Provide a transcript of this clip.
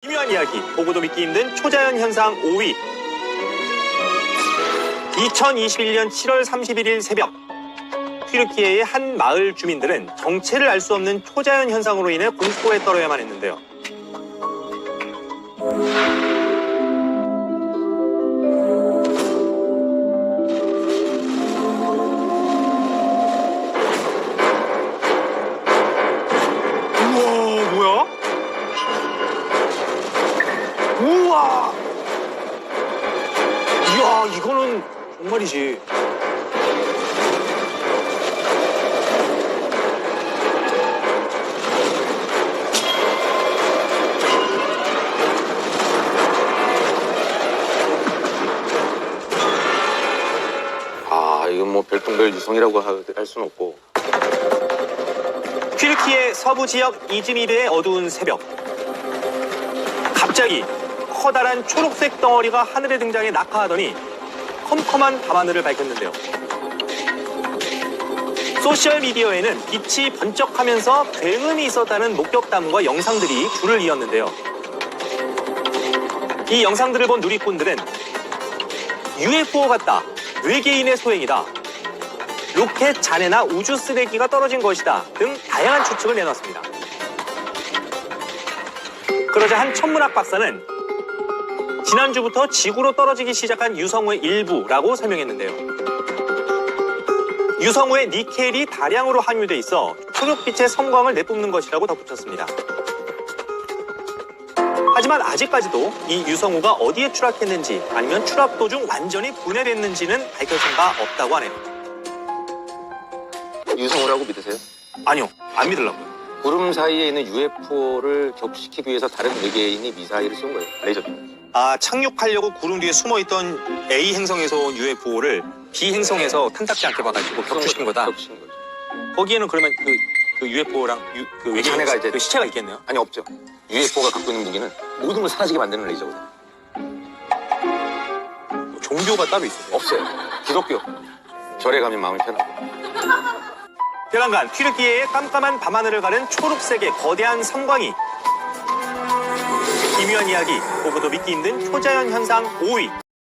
기묘한 이야기, 보고도 믿기 힘든 초자연 현상 5위. 2021년 7월 31일 새벽, 튀르키예의 한 마을 주민들은 정체를 알 수 없는 초자연 현상으로 인해 공포에 떨어야만 했는데요. 우와! 이야, 이거는 정말이지. 아, 이건 뭐 별똥별 유성이라고 하- 할 수는 없고. 튀르키예 서부 지역 이즈미르의 어두운 새벽. 갑자기 커다란 초록색 덩어리가 하늘에 등장해 낙하하더니 컴컴한 밤하늘을 밝혔는데요. 소셜미디어에는 빛이 번쩍하면서 굉음이 있었다는 목격담과 영상들이 줄을 이었는데요. 이 영상들을 본 누리꾼들은 UFO 같다, 외계인의 소행이다, 로켓 잔해나 우주 쓰레기가 떨어진 것이다 등 다양한 추측을 내놨습니다. 그러자 한 천문학 박사는 지난주부터 지구로 떨어지기 시작한 유성우의 일부라고 설명했는데요. 유성우의 니켈이 다량으로 함유돼 있어 초록빛의 섬광을 내뿜는 것이라고 덧붙였습니다. 하지만 아직까지도 이 유성우가 어디에 추락했는지 아니면 추락 도중 완전히 분해됐는지는 밝혀진 바 없다고 하네요. 유성우라고 믿으세요? 아니요, 안 믿으려고요. 구름 사이에 있는 UFO를 격시키기 위해서 다른 외계인이 미사일을 쏜 거예요. 레이저. 아, 착륙하려고 구름 뒤에 숨어있던 A 행성에서 온 UFO를 B 행성에서 탐탁지 않게 봐가지고 격추시킨 거다. 격추신 거죠. 거기에는 그러면 그, 그 UFO랑 유, 그 외계인 잔해가 이제- 그 시체가 있겠네요. 아니, 없죠. UFO가 갖고 있는 무기는 모든 걸 사라지게 만드는 레이저거든요. 종교가 따로 있어요. 없어요. 기독교. 절에 가면 마음이 편하고. 별안간 튀르키예의 깜깜한 밤하늘을 가른 초록색의 거대한 섬광이 기묘한 이야기, 보고도 믿기 힘든 초자연 현상 5위.